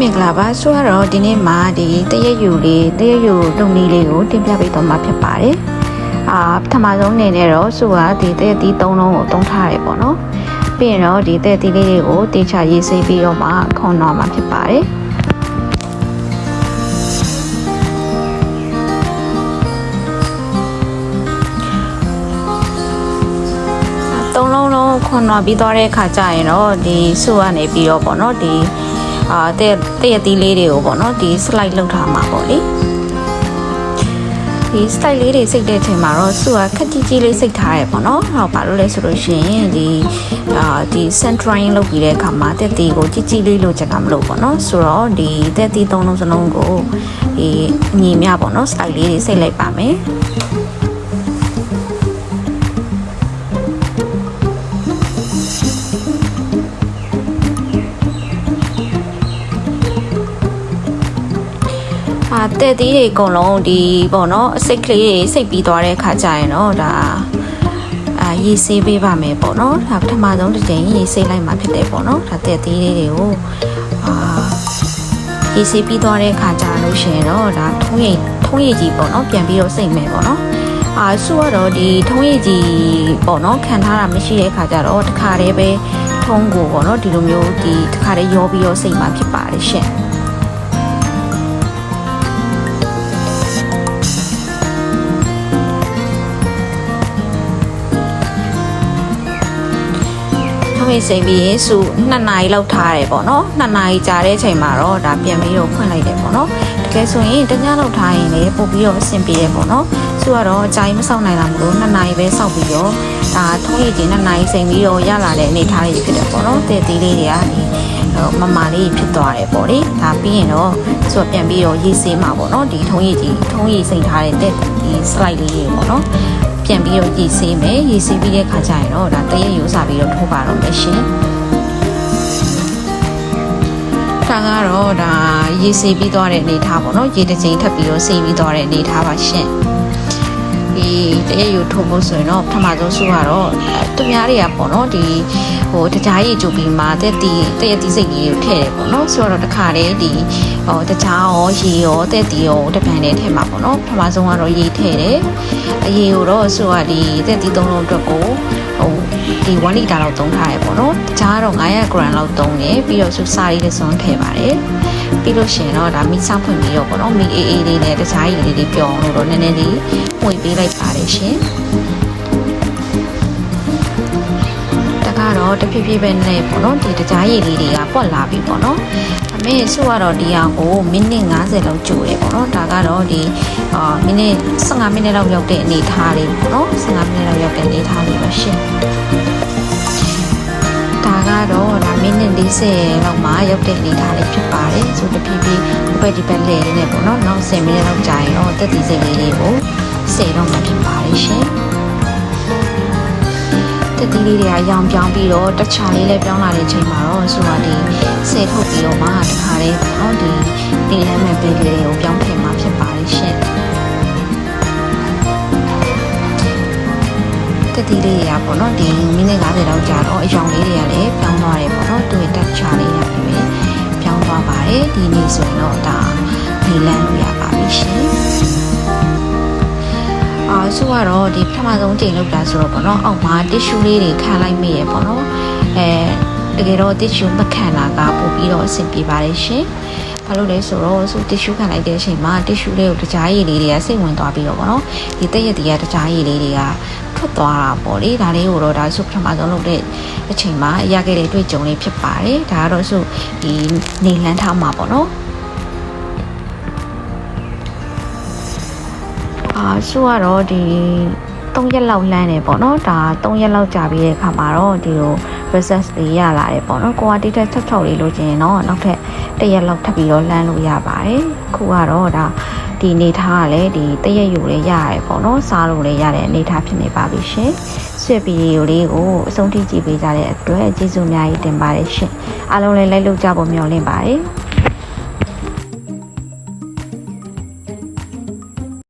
မင်္ဂလာပါဆိုတော့ဒီနေ့မှာဒီတရက်ယူလေးတရက်ယူလုံနီးလေးကိုတင်ပြပေးတော့မှာဖြစ်ပါတယ်အာပထမဆုံးအနေနဲ့တော့ဆိုကဒီတရက်သီး၃လုံးကိုတုံးထားတယ်ပေါ့နော်ပြီးရင်တော့ဒီတရက်သီးလေးတွေကိုတေချာရေးဆေးပြီးတော့မှခွန်တော်မှာဖြစ်ပါတယ်သုံးလုံးလုံးခွန်တော်ပြီးသွားတဲ့အခါကျရင်တော့ဒီဆုကနေပြီးတော့ပေါ့နော်ဒီ အာတဲ့တဲ့ရသီးလေးတွေကိုပေါ့နော်ဒီ slide လောက်ထားမှာပေါ့လေဒီ slide လေးတွေစိတ်တဲ့အချိန်မှာတော့ဆုကခက်ကြီးကြီးလေးစိတ်ထားရပေါ့နော်ဟောဘာလို့လဲဆိုလို့ရှိရင်ဒီအာဒီ centering လုပ်ပြီးတဲ့အခါမှာတဲ့တီကိုကြီးကြီးလေးလိုချင်တာမလို့ပေါ့နော်ဆိုတော့ဒီတဲ့တီသုံးလုံးစလုံးကိုဒီအညီမြပေါ့နော် slide လေးတွေစိတ်လိုက်ပါမယ် အာတဲ့သီးတွေအကုန်လုံးဒီပေါ့နော်အစိတ်ကလေးတွေစိတ်ပြီးသွားတဲ့ခါကျရင်တော့ဒါအာရေဆေးပေးပါမယ်ပေါ့နော်ဒါပထမဆုံးတစ်ချိန်ရေဆေးလိုက်မှဖြစ်တယ်ပေါ့နော်ဒါတဲ့သီးလေးတွေကိုအာရေဆေးပြီးသွားတဲ့ခါကျလို့ရှိရင်တော့ဒါထုံးရိပ်ထုံးရိပ်ကြီးပေါ့နော်ပြန်ပြီးတော့စိတ်မယ်ပေါ့နော်အာဆူကတော့ဒီထုံးရည်ကြီးပေါ့နော်ခံထားတာမရှိတဲ့ခါကျတော့တခါတည်းပဲထုံးကိုပေါ့နော်ဒီလိုမျိုးဒီတခါတည်းရောပြီးတော့စိတ်မှဖြစ်ပါတယ်ရှင် မိတ်စိမ်ပြီးရင်စု2နာရီလောက်ထားရတယ်ပေါ့နော်2နာရီကြာတဲ့အချိန်မှာတော့ဒါပြန်ပြီးတော့ဖွင့်လိုက်တယ်ပေါ့နော်တကယ်ဆိုရင်တညလောက်ထားရင်လည်းပို့ပြီးတော့အဆင်ပြေတယ်ပေါ့နော်စုကတော့အကြိုင်မဆောက်နိုင်တာမလို့2နာရီပဲဆောက်ပြီးတော့ဒါထုံးရည်ချင်း2နာရီစိမ်ပြီးတော့ရလာတဲ့အနေထားလေးဖြစ်တယ်ပေါ့နော်တဲ့သေးလေးတွေက ဒီမမလေးဖြစ်သွားတယ်ပေါ့လေဒါပြီးရင်တော့ဆိုတော့ပြန်ပြီးတော့ရေးဆေးမှာပေါ့နော်ဒီထုံးရည်ကြီးထုံးရည်စိမ်ထားတဲ့တဲ့ဒီ slide လေးတွေပေါ့နော်ပြန်ပြီးတော့ရည်ဆေးမယ်ရည်ဆေးပြီးတဲ့ခါကျရင်တော့ဒါတရက်ယူစားပြီးတော့ထိုးပါတော့မယ်ရှင်ဒါကတော့ဒါရည်ဆေးပြီးသွားတဲ့အနေထားပေါ့နော်ရေတစ်ချိန်ထပ်ပြီးတော့ဆေးပြီးသွားတဲ့အနေထားပါရှင် ဒီတရက်ယူထိုးဖို့ဆိုရင်တော့ပထမဆုံးစုကတော့သူများတွေကပေါ့နော်ဒီဟိုတကြားရည်ကြိုပြီးမှတက်တီတရက်တီစိတ်ကြီးကိုထည့်တယ်ပေါ့နော်ဆိုတော့တခါတည်းဒီဟိုတကြားရောရေရောတက်တီရောတပံနဲ့ထည့်မှာပေါ့နော်ပထမဆုံးကတော့ရေထည့်တယ်အရေကိုတော့ဆိုတော့ဒီတက်တီသုံးလုံးအတွက်ကိုဟို ဒီ1လီတာလောက်သုံးထားရပေါ့နော်တကြားတော့900 gram လောက်သုံးတယ်ပြီးတော့စုစားရီလေးစွန်းထည့်ပါတယ်ပြီးလို့ရှိရင်တော့ဒါမိစားဖွင့်ပြီးတော့ပေါ့နော်မိအေးအေးလေးနဲ့တကြားရည်လေးတွေပျော်အောင်လို့တော့နည်းနည်းလေးဝင်ပေးလိုက်ပါတယ်ရှင်ကတော့တဖြည်းဖြည်းပဲနဲ့ပေါ့နော်ဒီတကြားရည်လေးတွေကပွက်လာပြီပေါ့နော် အမေစုကတော့ဒီဟာကိုမိနစ်90လောက်ကြိုတယ်ပေါ့နော်ဒါကတော့ဒီအာမိနစ်15မိနစ်လောက်ရောက်တဲ့အနေထားလေးပေါ့နော်15မိနစ်လောက်ရောက်တဲ့အနေထားလေးပါရှင်ဒါကတော့ဒါမိနစ်40လောက်မှရောက်တဲ့အနေထားလေးဖြစ်ပါတယ်ဆိုတဖြည်းဖြည်းဘက်ဒီဘက်လေးနဲ့ပေါ့နော်နောက်10မိနစ်လောက်ကြာရင်တော့တက်တီစိတ်လေးတွေကိုစေတော့မှာဖြစ်ပါတယ်ရှင်တက်တီလေးတွေကအယောင်ပြောင်းပြီးတော့တခြားလေးလည်းပြောင်းလာတဲ့အချိန်မှာတော့ဆိုတာဒီဆဲ ထုတ်ပြီးတော့မှတခါလေးပေါ့နော်ဒီဒီလမ်းမဲ့ပေးလေးတွေကိုပြောင်းထည့်မှာဖြစ်ပါတယ်ရှင်တက်တီလေးတွေကပေါ့နော်ဒီမိနစ်90လောက်ကြာတော့အယောင်လေးတွေကလည်းပြောင်းသွားတယ်ပေါ့နော်သူ့ရဲ့တက်ချာလေးတွေလည်းပြောင်းသွားပါတယ်ဒီနေ့ဆိုရင်တော့ဒါဒီလမ်းလို့ရပါပြီရှင်အာဆိုတော့ဒီပထမဆုံးချိန်လောက်တာဆိုတော့ပေါ့နော်အောက်မှာတစ်ရှူးလေးတွေခံလိုက်မိရပေါ့နော်အဲ တကယ်တော့တစ်ရှူးမခံတာကပို့ပြီးတော့အဆင်ပြေပါတယ်ရှင်ဘာလို့လဲဆိုတော့ဆိုတစ်ရှူးခံလိုက်တဲ့အချိန်မှာတစ်ရှူးလေးကိုတကြားရည်လေးတွေကစိတ်ဝင်သွားပြီးတော့ပေါ့နော်ဒီတက်ရက်တွေကတကြားရည်လေးတွေကထွက်သွားတာပေါ့လေဒါလေးကိုတော့ဒါဆိုပထမဆုံးလုပ်တဲ့အချိန်မှာရခဲ့တဲ့တွေ့ကြုံလေးဖြစ်ပါတယ်ဒါကတော့ဆိုဒီနေလန်းထားမှာပေါ့နော်အာဆိုကတော့ဒီ 3ရက်လောက်လမ်းနေပေါ့နော်ဒါ3ရက်လောက်ကြာပြီးတဲ့အခါမှာတော့ဒီလို process လေးရလာတယ်ပေါ့နော်ကိုကတိတက်ချက်ချက်လေးလိုချင်ရင်တော့နောက်ထပ်တစ်ရက်လောက်ထပ်ပြီးတော့လမ်းလို့ရပါတယ်ခုကတော့ဒါဒီနေထားကလည်းဒီတရက်ယူလေးရရတယ်ပေါ့နော်စားလို့လည်းရတဲ့အနေထားဖြစ်နေပါပြီရှင်ဆွေဗီဒီယိုလေးကိုအဆုံးထိကြည့်ပေးကြတဲ့အတွက်ကျေးဇူးအများကြီးတင်ပါတယ်ရှင်အားလုံးလည်းလိုက်လို့ကြဖို့မျှော်လင့်ပါတယ်